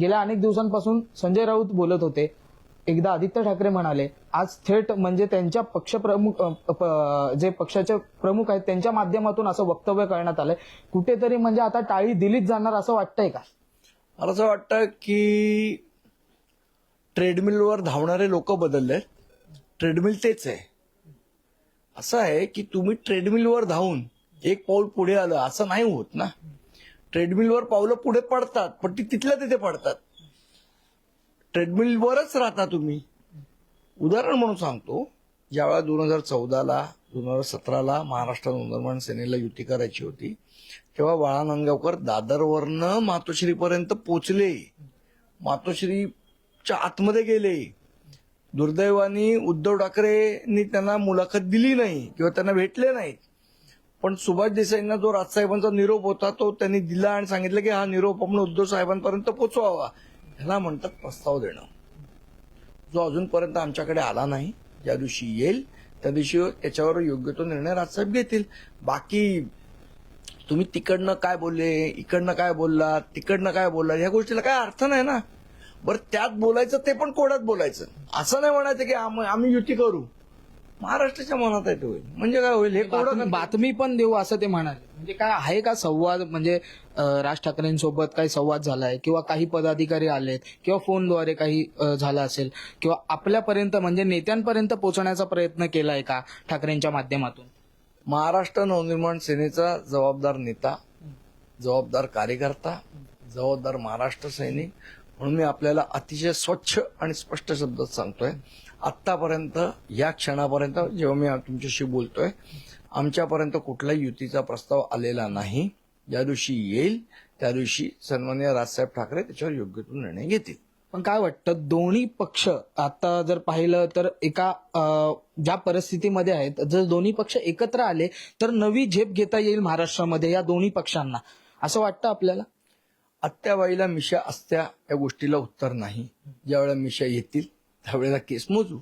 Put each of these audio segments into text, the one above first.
गेल्या अनेक दिवसांपासून संजय राऊत बोलत होते. एकदा आदित्य ठाकरे म्हणाले आज थेट म्हणजे त्यांच्या पक्षप्रमुख जे पक्षाचे प्रमुख आहेत त्यांच्या माध्यमातून असं वक्तव्य करण्यात आलंय. कुठेतरी म्हणजे आता टाळी दिलीच जाणार असं वाटतंय का? मला असं वाटतं की ट्रेडमिलवर धावणारे लोक बदलले ट्रेडमिल तेच आहे. असं आहे की तुम्ही ट्रेडमिलवर धावून एक पाऊल पुढे आलं असं नाही होत ना. ट्रेडमिलवर पावलं पुढे पडतात पण ती तिथल्या तिथे पडतात. ट्रेडमिलवरच राहता तुम्ही. उदाहरण म्हणून सांगतो ज्यावेळा दोन हजार चौदाला दोन हजार सतराला महाराष्ट्र नवनिर्माण सेनेला युती करायची होती तेव्हा बाळा नांदगावकर दादरवरनं मातोश्रीपर्यंत पोचले. मातोश्रीच्या आतमध्ये गेले. दुर्दैवानी उद्धव ठाकरेंनी त्यांना मुलाखत दिली नाही किंवा त्यांना भेटले नाहीत. पण सुभाष देसाईंना जो राजसाहेबांचा निरोप होता तो त्यांनी दिला आणि सांगितलं की हा निरोप आपण उद्धव साहेबांपर्यंत पोचवावा. ह्याला म्हणतात प्रस्ताव देणं. जो अजूनपर्यंत आमच्याकडे आला नाही ज्या दिवशी येईल त्या दिवशी त्याच्यावर योग्य तो निर्णय राजसाहेब घेतील. बाकी तुम्ही तिकडनं काय बोलले इकडनं काय बोललात तिकडनं काय बोललात ह्या गोष्टीला काय अर्थ नाही ना? बरं त्यात बोलायचं ते पण कोड्यात बोलायचं. असं नाही म्हणायचं की आम्ही युती करू. महाराष्ट्राच्या मनात आहे ते होईल. म्हणजे काय होईल? हे कोडं बातमी- बातमी पण देऊ असं ते म्हणाले. म्हणजे काय आहे का संवाद? म्हणजे अं, राज ठाकरेंसोबत काही संवाद झालाय किंवा काही पदाधिकारी आलेत किंवा फोनद्वारे काही अं, झालं असेल किंवा आपल्यापर्यंत म्हणजे नेत्यांपर्यंत पोहोचण्याचा प्रयत्न केलाय का ठाकरेंच्या माध्यमातून? महाराष्ट्र नवनिर्माण सेनेचा जबाबदार नेता जबाबदार कार्यकर्ता जबाबदार महाराष्ट्र सैनिक म्हणून मी आपल्याला अतिशय स्वच्छ आणि स्पष्ट शब्दात सांगतोय. आतापर्यंत या क्षणापर्यंत जेव्हा मी तुमच्याशी बोलतोय आमच्यापर्यंत कुठलाही युतीचा प्रस्ताव आलेला नाही. ज्या दिवशी येईल त्या दिवशी सन्मान्य राजसाहेब ठाकरे त्याच्यावर योग्य तो निर्णय घेतील. पण काय वाटतं दोन्ही पक्ष आता जर पाहिलं तर एका ज्या परिस्थितीमध्ये आहेत जर दोन्ही पक्ष एकत्र आले तर नवी झेप घेता येईल महाराष्ट्रामध्ये या दोन्ही पक्षांना. असं वाटतं आपल्याला? आत्याबाईला मिशा असत्या या गोष्टीला उत्तर नाही. ज्यावेळेला मिशा येतील त्यावेळेला केस मोजू.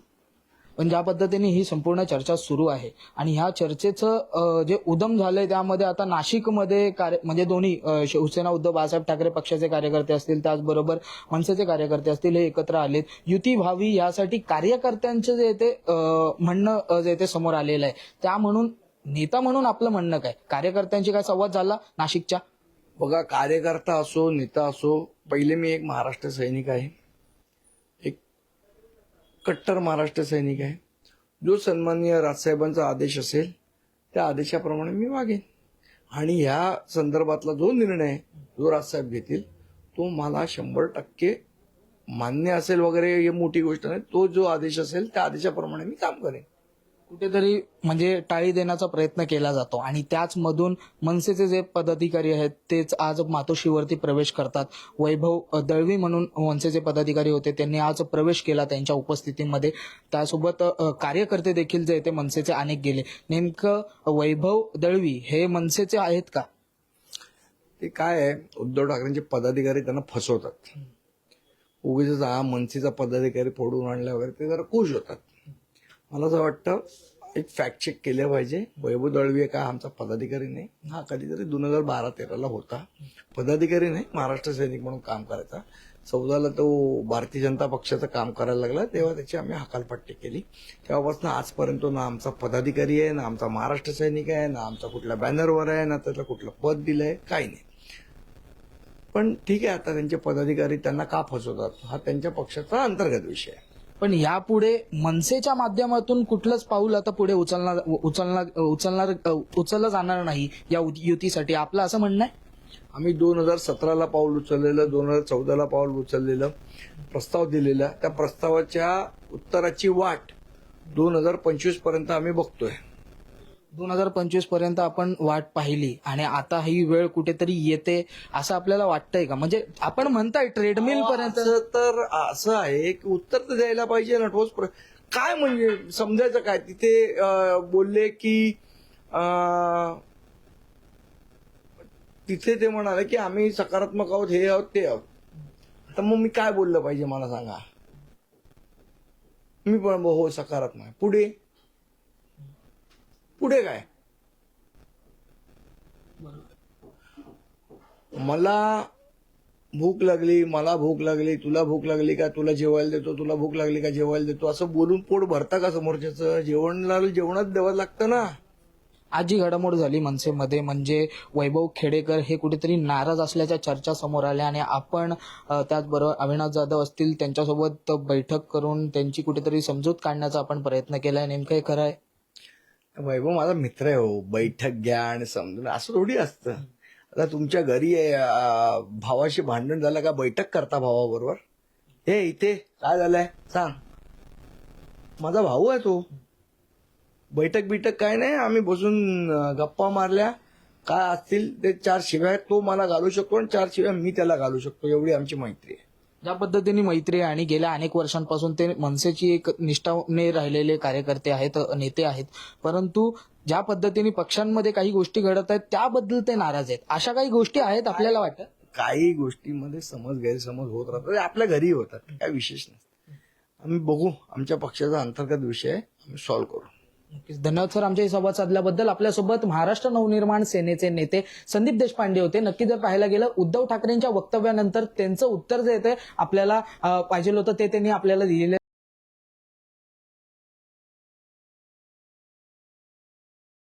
पण ज्या पद्धतीने ही संपूर्ण चर्चा सुरू आहे आणि ह्या चर्चेचं जे उदम झालंय त्यामध्ये आता नाशिकमध्ये कार्य म्हणजे दोन्ही शिवसेना उद्धव बाळासाहेब ठाकरे पक्षाचे कार्यकर्ते असतील त्याचबरोबर मनसेचे कार्यकर्ते असतील हे एकत्र आलेत. युती व्हावी यासाठी कार्यकर्त्यांचं जे ते म्हणणं जे ते समोर आलेलं आहे. त्या म्हणून नेता म्हणून आपलं म्हणणं काय? कार्यकर्त्यांशी काय संवाद झाला नाशिकच्या? बघा कार्यकर्ता असो नेता असो पहिले मी एक महाराष्ट्र सैनिक आहे. एक कट्टर महाराष्ट्र सैनिक आहे. जो सन्माननीय राजसाहेबांचा आदेश असेल त्या आदेशाप्रमाणे मी वागेन. आणि ह्या संदर्भातला जो निर्णय जो राजसाहेब घेतील तो मला शंभर टक्के मान्य असेल वगैरे हे मोठी गोष्ट नाही. तो जो आदेश असेल त्या आदेशाप्रमाणे मी काम करेन. कुठेतरी म्हणजे टाळी देण्याचा प्रयत्न केला जातो. आणि त्याच मधून मनसेचे जे पदाधिकारी आहेत तेच आज मातोश्रीवरती प्रवेश करतात. वैभव दळवी म्हणून मनसेचे पदाधिकारी होते त्यांनी आज प्रवेश केला त्यांच्या उपस्थितीमध्ये. त्यासोबत कार्यकर्ते देखील जे ते मनसेचे अनेक गेले. नेमकं वैभव दळवी हे मनसेचे आहेत का? ते काय आहे उद्धव ठाकरेंचे पदाधिकारी त्यांना फसवतात. उगीच हा मनसेचा पदाधिकारी फोडून आणल्या वगैरे ते जरा खुश होतात. मला असं वाटतं एक फॅक्ट चेक केलं पाहिजे. वैभव दळवी काय आमचा पदाधिकारी नाही? हा कधीतरी दोन हजार बारा तेराला होता. पदाधिकारी नाही महाराष्ट्र सैनिक म्हणून काम करायचा. चौदाला तो भारतीय जनता पक्षाचं काम करायला लागला. तेव्हा त्याची आम्ही हकालपट्टी केली. तेव्हापासून आजपर्यंत ना आमचा पदाधिकारी आहे ना आमचा महाराष्ट्र सैनिक आहे ना आमचा कुठल्या बॅनरवर आहे ना त्याला कुठलं पद दिलंय काही नाही. पण ठीक आहे आता त्यांचे पदाधिकारी त्यांना का फसवतात? हा त्यांच्या पक्षाचा अंतर्गत विषय आहे. पण यापुढे मनसेच्या माध्यमातून कुठलंच पाऊल आता पुढे उचलणार उचलणार उचलणार उचललं जाणार नाही या युतीसाठी. आपलं असं म्हणणं आहे? आम्ही दोन हजार सतराला पाऊल उचललेलं दोन हजार चौदाला पाऊल उचललेलं प्रस्ताव दिलेला. त्या प्रस्तावाच्या उत्तराची वाट दोन हजार पंचवीसपर्यंत आम्ही बघतोय. दोन हजार पंचवीसपर्यंत आपण वाट पाहिली आणि आता ही वेळ कुठेतरी येते असं आपल्याला वाटतंय का? म्हणजे आपण म्हणताय ट्रेडमिल पर्यंत तर असं आहे की उत्तर तर द्यायला पाहिजे ना ठोस काय म्हणजे समजायचं काय? तिथे बोलले की तिथे ते म्हणाले की आम्ही सकारात्मक आहोत हे आहोत ते आहोत. तर मग मी काय बोललं पाहिजे मला सांगा. मी पण हो सकारात्मक. पुढे? पुढे काय? मला भूक लागली मला भूक लागली तुला भूक लागली का? तुला जेवायला देतो तुला भूक लागली का? जेवायला देतो. असं बोलून पोट भरता का समोरच्याचं? जेवणला जेवणात द्यावं लागतं ना. आजी घडामोड झाली मनसेमध्ये म्हणजे वैभव खेडेकर हे कुठेतरी नाराज असल्याच्या चर्चा समोर आल्या आणि आपण त्याचबरोबर अविनाश जाधव असतील त्यांच्यासोबत बैठक करून त्यांची कुठेतरी समजूत काढण्याचा आपण प्रयत्न केला नेमकं हे खरं आहे? वैभव माझा मित्र आहे हो. बैठक घ्या आणि समजून. असं थोडी असतं. आता तुमच्या घरी अं, भावाशी भांडण झालं का बैठक करता भावाबरोबर? हे इथे काय झालंय? सांग. माझा भाऊ आहे तो. बैठक बिठक काय नाही. आम्ही बसून अं, गप्पा मारल्या. काय असतील ते चार शिव्या तो मला घालू शकतो आणि चार शिव्या मी त्याला घालू शकतो. एवढी आमची मैत्री आहे. ज्या पद्धतीने मैत्री आणि गेल्या अनेक वर्षांपासून ते मनसेची एक निष्ठाने राहिलेले कार्यकर्ते आहेत नेते आहेत. परंतु ज्या पद्धतीने पक्षांमध्ये काही गोष्टी घडत आहेत त्याबद्दल ते नाराज आहेत. अशा काही गोष्टी आहेत आपल्याला वाटतं? काही गोष्टीमध्ये समज गैरसमज होत राहतात. ते आपल्या घरी होतात. काय विशेष नसतं. आम्ही बघू. आमच्या पक्षाचा अंतर्गत विषय आम्ही सॉल्व्ह करू. धन्यवाद सर आमच्या संवाद साधल्याबद्दल आपल्यासोबत महाराष्ट्र नवनिर्माण सेनेचे नेते संदीप देशपांडे होते. नक्की जर पाहायला गेलं उद्धव ठाकरेंच्या वक्तव्यानंतर त्यांचं उत्तर जे येते आपल्याला पाहिजे होतं ते त्यांनी आपल्याला दिलेलं